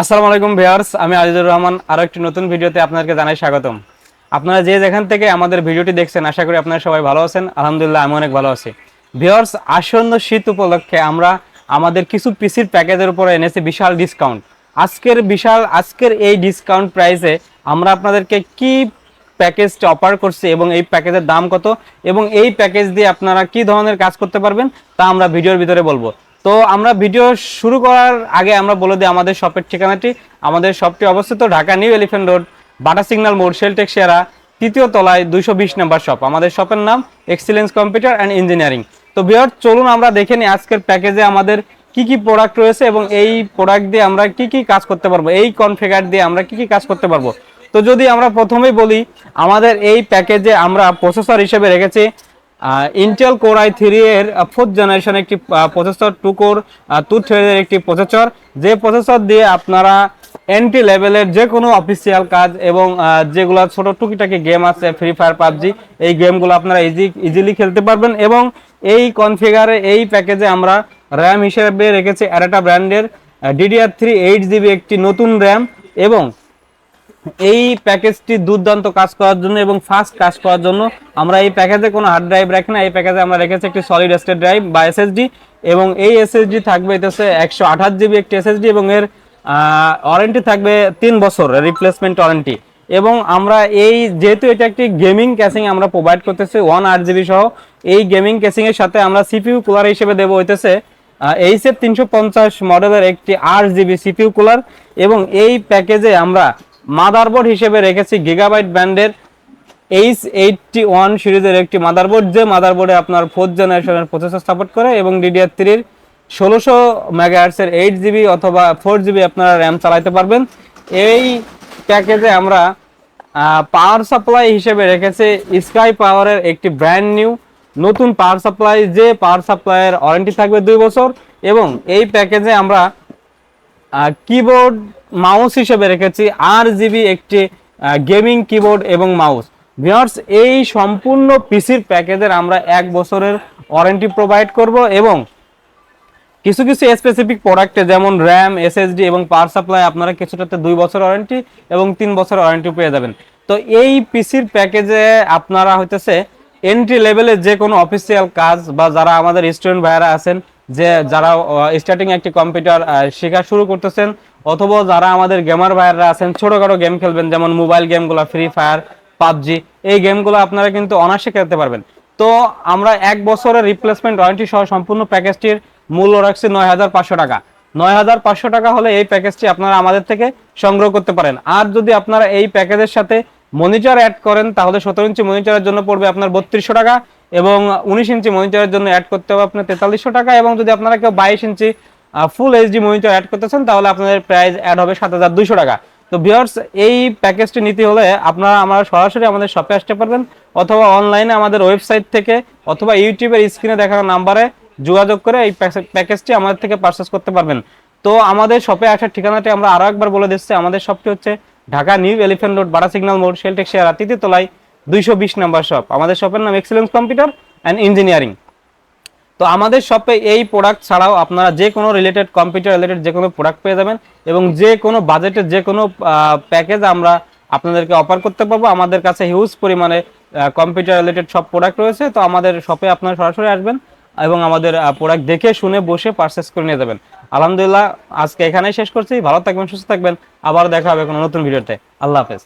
আসসালামু আলাইকুম ভিউয়ার্স, আমি আজিজুর রহমান। আরও একটি নতুন ভিডিওতে আপনাদেরকে জানাই স্বাগতম। আপনারা যে যেখান থেকে আমাদের ভিডিওটি দেখছেন, আশা করি আপনারা সবাই ভালো আছেন। আলহামদুলিল্লাহ আমি অনেক ভালো আছি। ভিউয়ার্স, আসন্ন শীত উপলক্ষে আমরা আমাদের কিছু পিসির প্যাকেজের উপরে এনেছি বিশাল ডিসকাউন্ট আজকের বিশাল, আজকের এই ডিসকাউন্ট প্রাইসে আমরা আপনাদেরকে কি প্যাকেজটা অফার করছি এবং এই প্যাকেজের দাম কত এবং এই প্যাকেজ দিয়ে আপনারা কি ধরনের কাজ করতে পারবেন, তা আমরা ভিডিওর ভিতরে বলব। তো আমরা ভিডিও শুরু করার আগে আমরা বলে দিই আমাদের শপের ঠিকানাটি। আমাদের শপটি অবস্থিত Dhaka new Elephant road, Bata signal মোড় শেলটেক সেরা, তৃতীয় তলায় দুইশো বিশ নাম্বার শপ আমাদের শপের নাম এক্সিলেন্স কম্পিউটার অ্যান্ড ইঞ্জিনিয়ারিং তো বিয়ার চলুন আমরা দেখে নিই আজকের প্যাকেজে আমাদের কি কি প্রোডাক্ট রয়েছে এবং এই প্রোডাক্ট দিয়ে আমরা কি কি কাজ করতে পারব, এই কনফিগার দিয়ে আমরা কি কি কাজ করতে পারব। তো যদি আমরা প্রথমেই বলি, আমাদের এই প্যাকেজে আমরা প্রসেসর হিসেবে রেখেছি ইন্টেল কোর আই থ্রি এর ফোর্থ জেনারেশন একটি প্রসেসর টু কোর টু থ্রেডের একটি প্রসেসর যে প্রসেসর দিয়ে আপনারা এন্ট্রি লেভেলের যে কোনো অফিসিয়াল কাজ এবং যেগুলো ছোট টুকিটাকি গেম আছে ফ্রি ফায়ার পাবজি, এই গেমগুলো আপনারা ইজি ইজিলি খেলতে পারবেন এবং এই কনফিগারে এই প্যাকেজে আমরা র্যাম হিসেবে রেখেছি অ্যারাটা ব্র্যান্ডের ডিডিআর থ্রি এইট জিবি একটি নতুন র্যাম এবং এই প্যাকেজটি দুর্দান্ত কাজ করার জন্য এবং ফাস্ট কাজ করার জন্য। আমরা এই প্যাকেজে কোনো হার্ড ড্রাইভ রাখি না। এই প্যাকেজে আমরা রেখেছি একটি সলিড স্টেট ড্রাইভ বা এসএসডি এবং এই এসএসডি থাকবে এটাতে একশো আঠাশ জিবি একটি এসএসডি এবং এর ওয়ারেন্টি থাকবে তিন বছর রিপ্লেসমেন্ট ওয়ারেন্টি এবং আমরা এই, যেহেতু এটা একটি গেমিং ক্যাসিং আমরা প্রোভাইড করতেছি ওয়ান আট জিবি সহ, এই গেমিং ক্যাসিং এর সাথে আমরা সিপিইউ কুলার হিসেবে দেবো হইতেছে এইচএফ তিনশো পঞ্চাশ মডেলের একটি আট জিবি সিপিইউ কুলার এবং এই প্যাকেজে আমরা মাদারবোর্ড হিসেবে রেখেছি গিগাবাইট ব্র্যান্ডের এইচ এইটটি ওয়ান সিরিজের একটি মাদারবোর্ড, যে মাদারবোর্ডে আপনার ফোর্থ জেনারেশনের প্রসেসর সাপোর্ট করে এবং ডিডিআর থ্রির ষোলোশো মেগাহার্সের এইট জিবি অথবা ফোর জিবি আপনারা র্যাম চালাইতে পারবেন। এই প্যাকেজে আমরা পাওয়ার সাপ্লাই হিসেবে রেখেছি স্কাই পাওয়ারের একটি ব্র্যান্ড নিউ নতুন পাওয়ার সাপ্লাই যে পাওয়ার সাপ্লাইয়ের ওয়ারেন্টি থাকবে দুই বছর এবং এই প্যাকেজে আমরা কিবোর্ড মাউস হিসেবে রেখেছি আর জিবি একটি গেমিং কিবোর্ড এবং মাউস। ভিউয়ার্স এই সম্পূর্ণ পিসির প্যাকেজের আমরা এক বছরের ওয়ারেন্টি প্রোভাইড করব এবং কিছু কিছু স্পেসিফিক প্রোডাক্টে যেমন র্যাম এসএসডি এবং পাওয়ার সাপ্লাই আপনারা কিছুটাতে দুই বছর ওয়ারেন্টি এবং তিন বছর ওয়ারেন্টি পেয়ে যাবেন। তো এই পিসির প্যাকেজে আপনারা হইতেছে এন্ট্রি লেভেলে যে কোনো অফিসিয়াল কাজ বা যারা আমাদের স্টুডেন্ট ভাইয়েরা আছেন যে যারা স্টার্টিং একটি কম্পিউটার শেখা শুরু করতেছেন, অথবা যারা আমাদের গেমার ভাইয়েরা আছেন, ছোটখাটো গেম খেলবেন, যেমন মোবাইল গেমগুলো ফ্রি ফায়ার পাবজি, এই গেমগুলো আপনারা কিন্তু অনায়াসে খেলতে পারবেন। তো আমরা এক বছরের রিপ্লেসমেন্ট ওয়ারেন্টি সহ সম্পূর্ণ প্যাকেজটির মূল্য রাখছি নয় হাজার পাঁচশো টাকা। নয় হাজার পাঁচশো টাকা হলে এই প্যাকেজটি আপনারা আমাদের থেকে সংগ্রহ করতে পারেন। আর যদি আপনারা এই প্যাকেজের সাথে মনিটর অ্যাড করেন, তাহলে সতেরো ইঞ্চি মনিটরের জন্য পড়বে আপনার বত্রিশশো টাকা। এবং উনিশ ইঞ্চি মনিটরের জন্য অ্যাড করতে হবে আপনার তেতাল্লিশশো টাকা এবং যদি আপনারা কেউ বাইশ inch full HD monitor add করতেছেন তাহলে আপনাদের প্রাইস অ্যাড হবে সাত হাজার দুইশো টাকা। তো ভিউয়ার্স এই প্যাকেজটি নিতে হলে আপনারা আমরা সরাসরি আমাদের শপে আসতে পারবেন, অথবা অনলাইনে আমাদের ওয়েবসাইট থেকে অথবা ইউটিউবের স্ক্রিনে দেখানো নাম্বারে যোগাযোগ করে এই প্যাকেজটি আমাদের থেকে পারচেস করতে পারবেন। তো আমাদের শপে আসার ঠিকানাটি আমরা আরও একবার বলে দিচ্ছি। আমাদের শপটি হচ্ছে Dhaka new Elephant road Bata signal মোড় শেলটেক শেয়ার তৃতীয় তলায় দুইশো বিশ নাম্বার শপ আমাদের শপের নাম এক্সিলেন্স কম্পিউটার অ্যান্ড ইঞ্জিনিয়ারিং তো আমাদের শপে এই প্রোডাক্ট ছাড়াও আপনারা যে কোনো রিলেটেড কম্পিউটার রিলেটেড যে কোনো প্রোডাক্ট পেয়ে যাবেন এবং যে কোনো বাজেটের যে কোনো প্যাকেজ আমরা আপনাদেরকে অফার করতে পারব। আমাদের কাছে হিউজ পরিমাণে কম্পিউটার রিলেটেড সব প্রোডাক্ট রয়েছে। তো আমাদের শপে আপনারা সরাসরি আসবেন এবং আমাদের প্রোডাক্ট দেখে শুনে বসে পারচেস করে নিয়ে যাবেন। আলহামদুলিল্লাহ, আজকে এখানেই শেষ করছি। ভালো থাকবেন, সুস্থ থাকবেন। আবার দেখা হবে কোনো নতুন ভিডিওতে আল্লাহ হাফেজ।